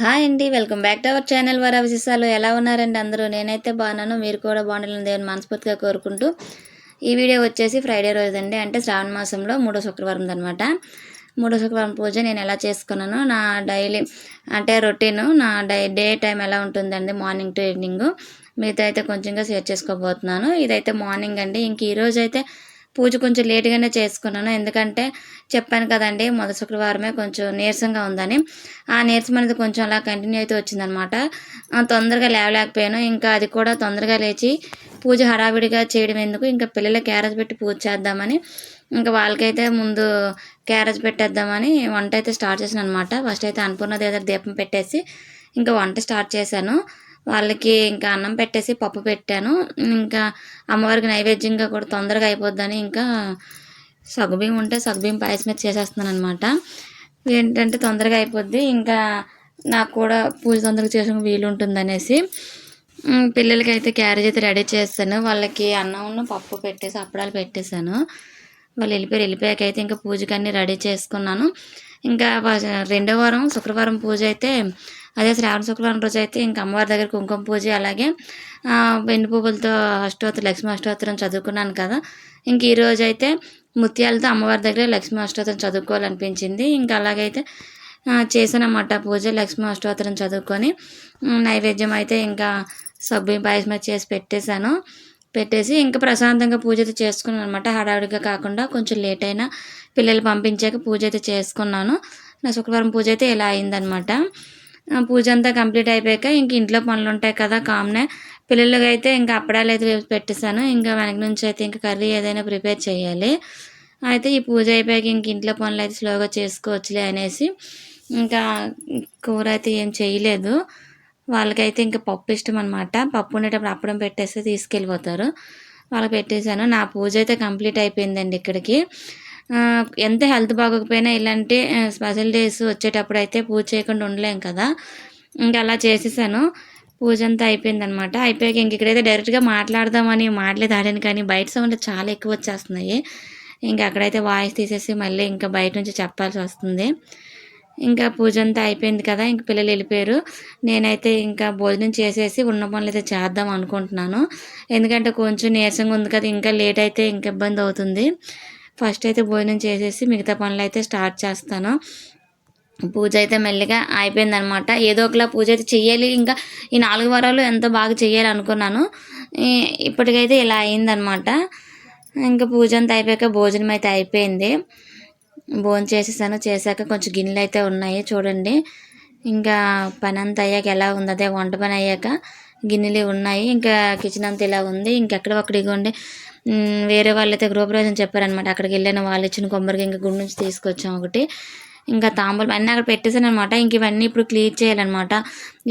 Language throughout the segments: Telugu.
హాయ్ అండి welcome back to our channel వారి విశేషాలు. ఎలా ఉన్నారండి అందరూ? నేనైతే బాగున్నాను. మీరు కూడా బాగుండాలని దేవుని మనస్ఫూర్తిగా కోరుకుంటూ ఈ వీడియో వచ్చేసి ఫ్రైడే రోజు అండి అంటే శ్రావణ మాసంలో మూడో శుక్రవారం అనమాట మూడో శుక్రవారం పూజ నేను ఎలా చేసుకున్నాను నా డైలీ అంటే రొటీను నా డై డే టైం ఎలా ఉంటుందండి మార్నింగ్ టు ఈవినింగ్ మీతో అయితే కొంచెంగా షేర్ చేసుకోబోతున్నాను. ఇదైతే మార్నింగ్ అండి. ఇంక ఈరోజు అయితే పూజ కొంచెం లేట్గానే చేసుకున్నాను. ఎందుకంటే చెప్పాను కదండి మొదటి శుక్రవారమే కొంచెం నీరసంగా ఉందని. ఆ నీరసం అనేది కొంచెం అలా కంటిన్యూ అయితే వచ్చిందనమాట. తొందరగా లేవలేకపోయాను. ఇంకా అది కూడా తొందరగా లేచి పూజ హడావిడిగా చేయడం ఎందుకు? ఇంకా పిల్లల క్యారేజ్ పెట్టి పూజ చేద్దామని. ఇంకా వాళ్ళకైతే ముందు క్యారేజ్ పెట్టేద్దామని వంట అయితే స్టార్ట్ చేశాను అనమాట ఫస్ట్ అయితే అన్నపూర్ణ దేవత దీపం పెట్టేసి ఇంకా వంట స్టార్ట్ చేశాను. వాళ్ళకి ఇంకా అన్నం పెట్టేసి పప్పు పెట్టాను. ఇంకా అమ్మవారికి నైవేద్యంగా కూడా తొందరగా అయిపోద్దని ఇంకా సగ్గుబియ్యం ఉంటే సగ్గుబియ్యం పాయసం మీద చేసేస్తున్నాను అనమాట ఏంటంటే తొందరగా అయిపోద్ది. ఇంకా నాకు కూడా పూజ తొందరగా చేసుకుని వీలు పిల్లలకి అయితే క్యారేజ్ అయితే రెడీ చేస్తాను. వాళ్ళకి అన్నం పప్పు పెట్టేసి అప్పడాలు పెట్టేశాను. వాళ్ళు వెళ్ళిపోయి వెళ్ళిపోయాక అయితే ఇంకా పూజకి అన్నీ రెడీ చేసుకున్నాను. ఇంకా రెండో వారం శుక్రవారం పూజ అయితే అదే శ్రావణ శుక్రవారం రోజు అయితే ఇంకా అమ్మవారి దగ్గర కుంకుమ పూజ అలాగే వెండి పువ్వులతో అష్టోత్తరం లక్ష్మీ అష్టోత్తరం చదువుకున్నాను కదా. ఇంక ఈరోజు అయితే ముత్యాలతో అమ్మవారి దగ్గర లక్ష్మీ అష్టోత్తరం చదువుకోవాలనిపించింది. ఇంకా అలాగైతే చేసానమాట పూజ లక్ష్మీ అష్టోత్తరం చదువుకొని నైవేద్యం అయితే ఇంకా సబ్బు పాయసం చేసి పెట్టేశాను. పెట్టేసి ఇంకా ప్రశాంతంగా పూజ అయితే చేసుకున్నాను అనమాట హడావిడిగా కాకుండా కొంచెం లేట్ అయినా పిల్లలు పంపించాక పూజ అయితే చేసుకున్నాను. నా శుక్రవారం పూజ అయితే ఇలా అయిందనమాట పూజ అంతా కంప్లీట్ అయిపోయాక ఇంక ఇంట్లో పనులు ఉంటాయి కదా కామనే. పిల్లలకి అయితే ఇంకా అప్పడాలు అయితే పెట్టేశాను. ఇంకా వెనక నుంచి అయితే ఇంకా కర్రీ ఏదైనా ప్రిపేర్ చేయాలి. అయితే ఈ పూజ అయిపోయాక ఇంక ఇంట్లో పనులు అయితే స్లోగా చేసుకోవచ్చులే అనేసి ఇంకా కూర అయితే ఏం చేయలేదు. వాళ్ళకైతే ఇంకా పప్పు ఇష్టం అనమాట పప్పు ఉండేటప్పుడు అప్పడం పెట్టేస్తే తీసుకెళ్ళిపోతారు. వాళ్ళకి పెట్టేశాను. నా పూజ అయితే కంప్లీట్ అయిపోయిందండి ఇక్కడికి. ఎంత హెల్త్ బాగోకపోయినా ఇలాంటి స్పెషల్ డేస్ వచ్చేటప్పుడు అయితే పూజ చేయకుండా ఉండలేం కదా. ఇంకా అలా చేసేసాను. పూజ అంతా అయిపోయిందనమాట. అయిపోయాక ఇంక ఇక్కడైతే డైరెక్ట్గా మాట్లాడదామని మాటలేదు ఆడాను కానీ బయట సౌండ్ చాలా ఎక్కువ వచ్చేస్తున్నాయి. ఇంకా అక్కడైతే వాయిస్ తీసేసి మళ్ళీ ఇంకా బయట నుంచి చెప్పాల్సి వస్తుంది. ఇంకా పూజ అంతా అయిపోయింది కదా ఇంక పిల్లలు వెళ్ళిపోయారు. నేనైతే ఇంకా భోజనం చేసేసి ఉన్న పనులు అయితే చేద్దాం అనుకుంటున్నాను. ఎందుకంటే కొంచెం నీరసంగా ఉంది కదా ఇంకా లేట్ అయితే ఇంకా ఇబ్బంది అవుతుంది. ఫస్ట్ అయితే భోజనం చేసేసి మిగతా పనులు అయితే స్టార్ట్ చేస్తాను. పూజ అయితే మెల్లిగా అయిపోయిందనమాట. ఏదో ఒకలా పూజ అయితే చెయ్యాలి. ఇంకా ఈ నాలుగు వారాలు ఎంతో బాగా చెయ్యాలి అనుకున్నాను. ఇప్పటికైతే ఇలా అయిందనమాట. ఇంకా పూజ అంతా అయిపోయాక భోజనం అయితే అయిపోయింది. భోజనం చేసేసాను. చేశాక కొంచెం గిన్నెలు అయితే ఉన్నాయి చూడండి. ఇంకా పని అంతా అయ్యాక ఎలా ఉంది? అదే వంట పని అయ్యాక గిన్నెలు ఉన్నాయి. ఇంకా కిచెన్ అంతా ఇలా ఉంది. ఇంకెక్కడ ఒకటి ఉండి వేరే వాళ్ళైతే గృహప్రవేశం చెప్పారనమాట అక్కడికి వెళ్ళిన వాళ్ళు ఇచ్చిన కొబ్బరికి ఇంకా గుడి నుంచి తీసుకొచ్చాం ఒకటి. ఇంకా తాంబూలం అన్నీ అక్కడ పెట్టేసాను అనమాట ఇంక ఇవన్నీ ఇప్పుడు క్లియర్ చేయాలన్నమాట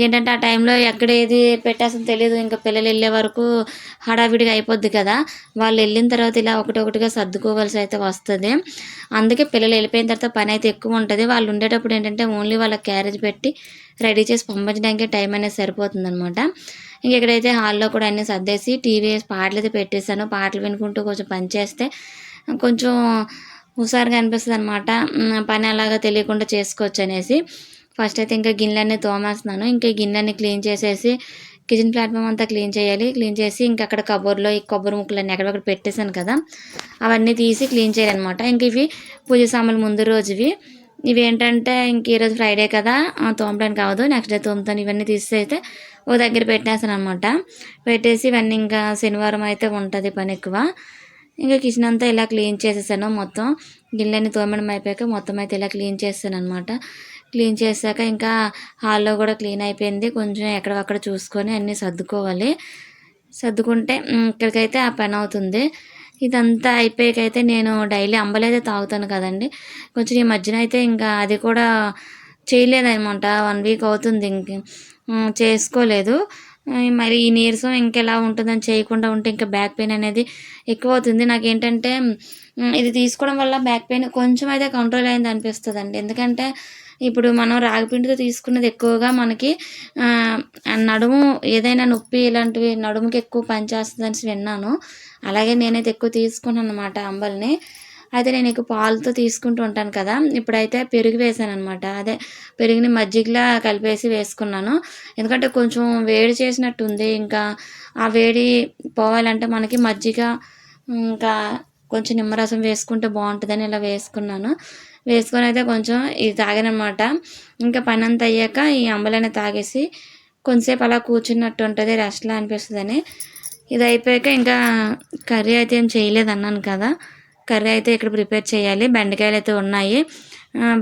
ఏంటంటే ఆ టైంలో ఎక్కడ ఏది పెట్టేస్తుందో తెలియదు. ఇంకా పిల్లలు వెళ్ళే వరకు హడావిడిగా అయిపోద్ది కదా. వాళ్ళు వెళ్ళిన తర్వాత ఇలా ఒకటి ఒకటిగా సర్దుకోవాల్సి అయితే వస్తుంది. అందుకే పిల్లలు వెళ్ళిపోయిన తర్వాత పని అయితే ఎక్కువ ఉంటుంది. వాళ్ళు ఉండేటప్పుడు ఏంటంటే ఓన్లీ వాళ్ళ క్యారేజ్ పెట్టి రెడీ చేసి పంపించడానికి టైం అనేది సరిపోతుంది అనమాట ఇంక ఇక్కడైతే హాల్లో కూడా అన్నీ సర్దేసి టీవీ పాటలు అయితే పెట్టేశాను. పాటలు వినుకుంటూ కొంచెం పని చేస్తే కొంచెం హుషారుగా అనిపిస్తుంది అనమాట పని అలాగా తెలియకుండా చేసుకోవచ్చు అనేసి ఫస్ట్ అయితే ఇంకా గిన్నెలన్నీ తోమేస్తున్నాను. ఇంకా గిన్నెలన్నీ క్లీన్ చేసేసి కిచెన్ ప్లాట్ఫామ్ అంతా క్లీన్ చేయాలి. క్లీన్ చేసి ఇంకా అక్కడ కబోర్డ్లో ఈ కొబ్బరి ముక్కలన్నీ ఎక్కడొక్కడ పెట్టేశాను కదా. అవన్నీ తీసి క్లీన్ చేయాలన్నమాట. ఇంక ఇవి పూజ సామాన్లు ముందు రోజువి. ఇవి ఏంటంటే ఇంక ఈరోజు ఫ్రైడే కదా. తోమడానికి అవ్వదు నెక్స్ట్ డే తోముతాను. ఇవన్నీ తీసేస్తే ఓ దగ్గర పెట్టేస్తాను అనమాట పెట్టేసి ఇవన్నీ ఇంకా శనివారం అయితే ఉంటుంది పని ఎక్కువ. ఇంకా కిచెన్ అంతా ఇలా క్లీన్ చేసేసాను మొత్తం. గిన్నెని తోమడం అయిపోయాక మొత్తం అయితే ఇలా క్లీన్ చేస్తాను అనమాట క్లీన్ చేశాక ఇంకా హాల్లో కూడా క్లీన్ అయిపోయింది. కొంచెం ఎక్కడక్కడ చూసుకొని అన్నీ సర్దుకోవాలి. సర్దుకుంటే ఇక్కడికైతే ఆ పని అవుతుంది. ఇదంతా అయిపోయాకైతే నేను డైలీ అంబలైతే తాగుతాను కదండి. కొంచెం ఈ మధ్యన అయితే ఇంకా అది కూడా చేయలేదనమాట వన్ వీక్ అవుతుంది ఇంక. చేసుకోలేదు. మరి ఈ నీరసం ఇంకెలా ఉంటుందని చేయకుండా ఉంటే ఇంకా బ్యాక్ పెయిన్ అనేది ఎక్కువ అవుతుంది నాకేంటంటే ఇది తీసుకోవడం వల్ల బ్యాక్ పెయిన్ కొంచెం అయితే కంట్రోల్ అయింది అనిపిస్తుంది అండి ఎందుకంటే ఇప్పుడు మనం రాగిపిండితో తీసుకున్నది ఎక్కువగా మనకి నడుము ఏదైనా నొప్పి ఇలాంటివి నడుముకి ఎక్కువ పనిచేస్తుంది అని విన్నాను. అలాగే నేనైతే ఎక్కువ తీసుకున్నాను అనమాట అంబల్ని. అయితే నేను ఇక పాలతో తీసుకుంటూ ఉంటాను కదా. ఇప్పుడైతే పెరుగు వేసాను అనమాట అదే పెరుగుని మజ్జిగలా కలిపేసి వేసుకున్నాను. ఎందుకంటే కొంచెం వేడి చేసినట్టు ఉంది ఇంకా ఆ వేడి పోవాలంటే మనకి మజ్జిగ ఇంకా కొంచెం నిమ్మరసం వేసుకుంటే బాగుంటుందని ఇలా వేసుకున్నాను. వేసుకొని అయితే కొంచెం ఇది తాగానమాట ఇంకా పని అంతా అయ్యాక ఈ అంబలైన తాగేసి కొంతసేపు అలా కూర్చున్నట్టు ఉంటుంది. రెస్ట్లా అనిపిస్తుందని. ఇది అయిపోయాక ఇంకా కర్రీ అయితే ఏం చేయలేదు అన్నాను కదా. కర్రీ అయితే ఇక్కడ ప్రిపేర్ చేయాలి. బెండకాయలు అయితే ఉన్నాయి.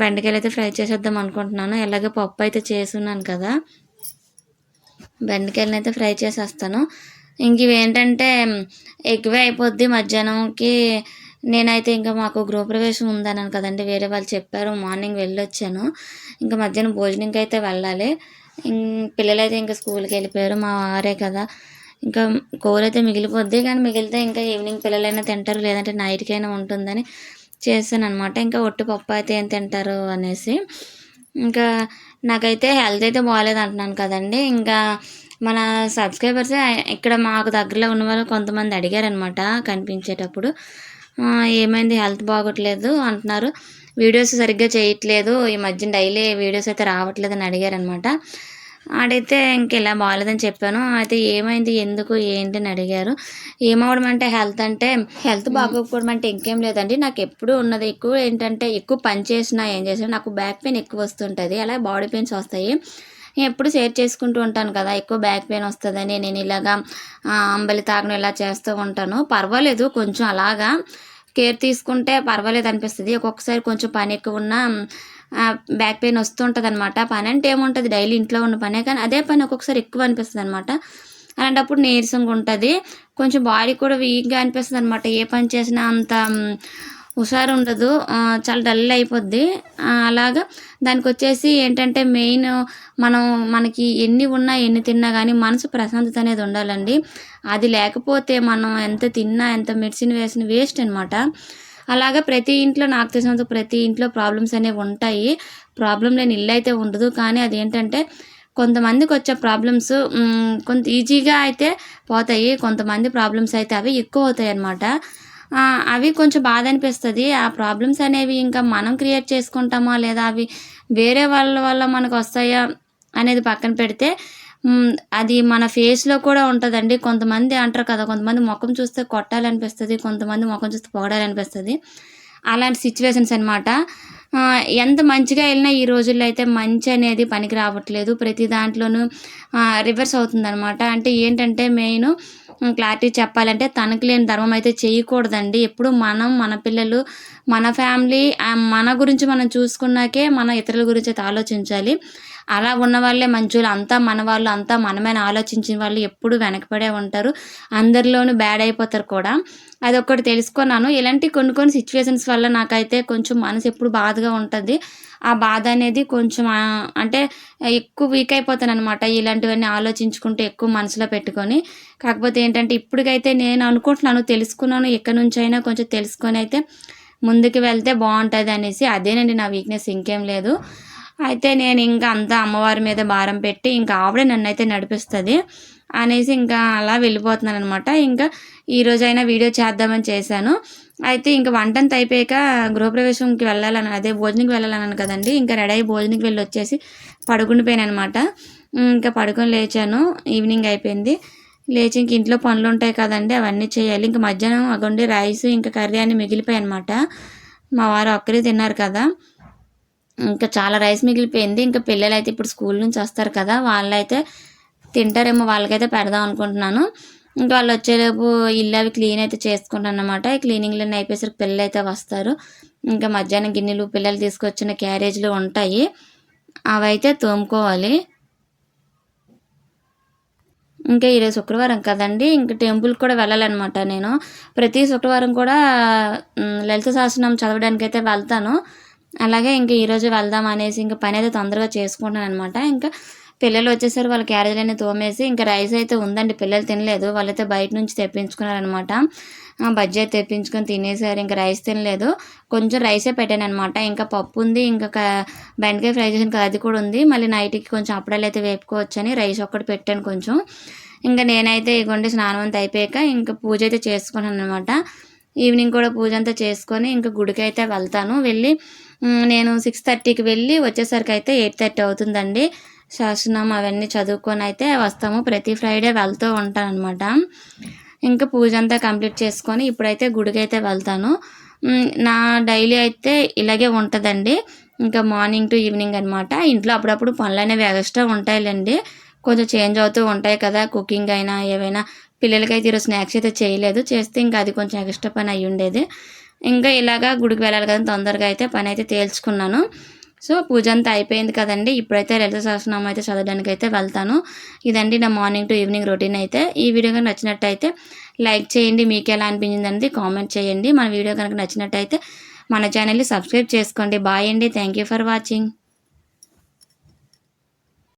బెండకాయలు అయితే ఫ్రై చేసేద్దాం అనుకుంటున్నాను. ఎలాగో పప్పు అయితే చేసున్నాను కదా. బెండకాయలను అయితే ఫ్రై చేసేస్తాను. ఇంక ఇవి ఏంటంటే ఎక్కువే అయిపోద్ది మధ్యాహ్నంకి. నేనైతే ఇంకా మాకు గృహప్రవేశం ఉందన్నాను కదండి. వేరే వాళ్ళు చెప్పారు మార్నింగ్ వెళ్ళొచ్చాను. ఇంకా మధ్యాహ్నం భోజనంకి అయితే వెళ్ళాలి పిల్లలైతే ఇంకా స్కూల్కి వెళ్ళిపోయారు. మా వారే కదా. ఇంకా కూర అయితే మిగిలిపోద్ది కానీ మిగిలితే ఇంకా ఈవినింగ్ పిల్లలైనా తింటారు లేదంటే నైట్కైనా ఉంటుందని చేశాను అనమాట ఇంకా ఒట్టి పప్పు అయితే ఏం తింటారు అనేసి. ఇంకా నాకైతే హెల్త్ అయితే బాగాలేదు అంటున్నాను కదండి. ఇంకా మన సబ్స్క్రైబర్స్ ఇక్కడ మాకు దగ్గరలో ఉన్న వాళ్ళు కొంతమంది అడిగారనమాట కనిపించేటప్పుడు. ఏమైంది? హెల్త్ బాగోట్లేదు అంటున్నారు. వీడియోస్ సరిగ్గా చేయట్లేదు. ఈ మధ్య డైలీ వీడియోస్ అయితే రావట్లేదు అని అడిగారనమాట ఆడైతే ఇంక ఇలా బాగాలేదని చెప్పాను. అయితే ఏమైంది? ఎందుకు? ఏంటి? అని అడిగారు. ఏమవడం అంటే హెల్త్ అంటే హెల్త్ బాగోకపోవడం అంటే ఇంకేం లేదండి. నాకు ఎప్పుడు ఉన్నది ఎక్కువ ఏంటంటే ఎక్కువ పని చేసినా ఏం చేసినా నాకు బ్యాక్ పెయిన్ ఎక్కువ వస్తుంటుంది. అలాగే బాడీ పెయిన్స్ వస్తాయి. నేను ఎప్పుడు షేర్ చేసుకుంటూ ఉంటాను కదా ఎక్కువ బ్యాక్ పెయిన్ వస్తుందని. నేను ఇలాగా అంబలి తాగడం ఇలా చేస్తూ ఉంటాను. పర్వాలేదు కొంచెం అలాగా కేర్ తీసుకుంటే పర్వాలేదు అనిపిస్తుంది. ఒక్కొక్కసారి కొంచెం పని ఎక్కువ ఉన్నా బ్యాక్ పెయిన్ వస్తుంటుంది అనమాట పని అంటే ఏముంటుంది? డైలీ ఇంట్లో ఉన్న పనే. కానీ అదే పని ఒక్కొక్కసారి ఎక్కువ అనిపిస్తుంది అనమాట అలాంటప్పుడు నీరసంగా ఉంటుంది. కొంచెం బాడీ కూడా వీక్గా అనిపిస్తుంది అనమాట ఏ పని చేసినా అంత హుషారు ఉండదు. చాలా డల్ అయిపోద్ది. అలాగా దానికి వచ్చేసి ఏంటంటే మెయిన్ మనం మనకి ఎన్ని ఉన్నా ఎన్ని తిన్నా కానీ మనసు ప్రశాంతత అనేది ఉండాలండి. అది లేకపోతే మనం ఎంత తిన్నా ఎంత మెడిసిన్ వేసిన వేస్ట్ అనమాట అలాగా ప్రతి ఇంట్లో నాకు తెలిసినంత ప్రతి ఇంట్లో ప్రాబ్లమ్స్ అనేవి ఉంటాయి. ప్రాబ్లం లేని ఇల్లు అయితే ఉండదు. కానీ అదేంటంటే కొంతమందికి వచ్చే ప్రాబ్లమ్స్ కొంత ఈజీగా అయితే పోతాయి. కొంతమంది ప్రాబ్లమ్స్ అయితే అవి ఎక్కువ అవుతాయి అన్నమాట. అవి కొంచెం బాధ అనిపిస్తుంది. ఆ ప్రాబ్లమ్స్ అనేవి ఇంకా మనం క్రియేట్ చేసుకుంటామా? లేదా అవి వేరే వాళ్ళ వల్ల మనకు వస్తాయా? అనేది పక్కన పెడితే అది మన ఫేస్లో కూడా ఉంటుందండి. కొంతమంది అంటారు కదా కొంతమంది ముఖం చూస్తే కొట్టాలనిపిస్తుంది కొంతమంది ముఖం చూస్తే పొగడాలనిపిస్తుంది. అలాంటి సిచ్యువేషన్స్ అనమాట ఎంత మంచిగా వెళ్ళినా ఈ రోజుల్లో అయితే మంచి అనేది పనికి రావట్లేదు. ప్రతి దాంట్లోనూ రివర్స్ అవుతుంది అనమాట అంటే ఏంటంటే మెయిన్ క్లారిటీ చెప్పాలంటే తనకు లేని ధర్మం అయితే చేయకూడదండి. ఎప్పుడు మనం మన పిల్లలు మన ఫ్యామిలీ మన గురించి మనం చూసుకున్నాకే మన ఇతరుల గురించి అయితే ఆలోచించాలి. అలా ఉన్న వాళ్ళే మంచోళ్ళు. అంతా మన వాళ్ళు అంతా మనమైన ఆలోచించిన వాళ్ళు ఎప్పుడు వెనకపడే ఉంటారు. అందరిలోనూ బ్యాడ్ అయిపోతారు కూడా. అది ఒక్కటి తెలుసుకున్నాను. ఇలాంటి కొన్ని కొన్ని సిచ్యువేషన్స్ వల్ల నాకైతే కొంచెం మనసు ఎప్పుడు బాధగా ఉంటుంది. ఆ బాధ అనేది కొంచెం అంటే ఎక్కువ వీక్ అయిపోతాను అనమాట ఇలాంటివన్నీ ఆలోచించుకుంటూ ఎక్కువ మనసులో పెట్టుకొని. కాకపోతే ఏంటంటే ఇప్పటికైతే నేను అనుకుంటున్నాను తెలుసుకున్నాను. ఎక్కడి నుంచి అయినా కొంచెం తెలుసుకొని అయితే ముందుకు వెళ్తే బాగుంటుంది అనేసి. అదేనండి నా వీక్నెస్ ఇంకేం లేదు. అయితే నేను ఇంకా అంతా అమ్మవారి మీద భారం పెట్టి ఇంకా ఆవిడ నన్ను అయితే నడిపిస్తుంది అనేసి ఇంకా అలా వెళ్ళిపోతున్నాను అనమాట ఇంకా ఈ రోజైనా వీడియో చేద్దామని చేశాను. అయితే ఇంకా వంటంత అయిపోయాక గృహప్రవేశంకి వెళ్ళాలని అదే భోజనంకి వెళ్ళాలన్నాను కదండి. ఇంకా రెడీ అయ్యి భోజనంకి వెళ్ళి వచ్చేసి పడుకుండిపోయాను అనమాట ఇంకా పడుకొని లేచాను. ఈవినింగ్ అయిపోయింది. లేచి ఇంక ఇంట్లో పనులు ఉంటాయి కదండి అవన్నీ చేయాలి. ఇంకా మధ్యాహ్నం అగొండి రైస్ ఇంకా కర్రీ అని మిగిలిపోయాయి అనమాట మా వారు ఒక్కరే తిన్నారు కదా. ఇంకా చాలా రైస్ మిగిలిపోయింది. ఇంకా పిల్లలు అయితే ఇప్పుడు స్కూల్ నుంచి వస్తారు కదా వాళ్ళైతే తింటారేమో వాళ్ళకైతే పెడదాం అనుకుంటున్నాను. ఇంకా వాళ్ళు వచ్చేలోపు ఇల్లు అవి క్లీన్ అయితే చేసుకుంటాను అనమాట క్లీనింగ్లో అయిపోయేసరికి పిల్లలు అయితే వస్తారు. ఇంకా మధ్యాహ్నం గిన్నెలు పిల్లలు తీసుకొచ్చిన క్యారేజ్లు ఉంటాయి. అవి అయితే తోముకోవాలి. ఇంకా ఈరోజు శుక్రవారం కదండి ఇంకా టెంపుల్కి కూడా వెళ్ళాలన్నమాట నేను. ప్రతి శుక్రవారం కూడా లలిత సహస్రనామం చదవడానికి అయితే వెళ్తాను. అలాగే ఇంకా ఈరోజు వెళ్దాం అనేసి ఇంకా పని అయితే తొందరగా చేసుకుంటాను అనమాట ఇంకా పిల్లలు వచ్చేసరికి వాళ్ళ క్యారేజీలన్నీ తోమేసి ఇంకా రైస్ అయితే ఉందండి. పిల్లలు తినలేదు. వాళ్ళైతే బయట నుంచి తెప్పించుకున్నారనమాట బజ్జీ అయితే తెప్పించుకొని తినేసారు. ఇంకా రైస్ తినలేదు. కొంచెం రైసే పెట్టాను అనమాట ఇంకా పప్పు ఉంది. ఇంకా బెండకాయ ఫ్రై చేసిన అది కూడా ఉంది. మళ్ళీ నైట్కి కొంచెం అప్పడాలు అయితే వేపుకోవచ్చని రైస్ ఒక్కటి పెట్టాను కొంచెం. ఇంకా నేనైతే ఇగోండి స్నానం అంతా అయిపోయాక ఇంకా పూజ అయితే చేసుకున్నాను అనమాట ఈవినింగ్ కూడా పూజ అంతా చేసుకొని ఇంకా గుడికి అయితే వెళ్తాను. వెళ్ళి నేను సిక్స్ థర్టీకి వెళ్ళి వచ్చేసరికి అయితే ఎయిట్ థర్టీ అవుతుందండి. శాసనం అవన్నీ చదువుకొని అయితే వస్తాము. ప్రతి ఫ్రైడే వెళ్తూ ఉంటాను అనమాట ఇంకా పూజ అంతా కంప్లీట్ చేసుకొని ఇప్పుడైతే గుడికి అయితే వెళ్తాను నా డైలీ అయితే ఇలాగే ఉంటుందండి. ఇంకా మార్నింగ్ టు ఈవినింగ్ అనమాట ఇంట్లో అప్పుడప్పుడు పనులు అనేవి ఎక్స్ట్రా ఉంటాయిలేండి. కొంచెం చేంజ్ అవుతూ ఉంటాయి కదా. కుకింగ్ అయినా ఏవైనా పిల్లలకైతే ఈరోజు స్నాక్స్ అయితే చేయలేదు. చేస్తే ఇంకా అది కొంచెం ఎక్స్ట్రా పని అయ్యి ఉండేది. ఇంకా ఇలాగా గుడికి వెళ్ళాలి కదా తొందరగా అయితే పని అయితే తేల్చుకున్నాను. సో పూజ అంతా అయిపోయింది కదండి. ఇప్పుడైతే లలిత సహస్రనామం అయితే చదవడానికి అయితే వెళ్తాను. ఇదండి నా మార్నింగ్ టు ఈవినింగ్ రొటీన్ అయితే. ఈ వీడియో కనుక నచ్చినట్టయితే లైక్ చేయండి. మీకు ఎలా అనిపించింది అనేది కామెంట్ చేయండి. మన వీడియో కనుక నచ్చినట్టయితే మన ఛానల్ని సబ్స్క్రైబ్ చేసుకోండి. బాయ్ అండి. Thank you for watching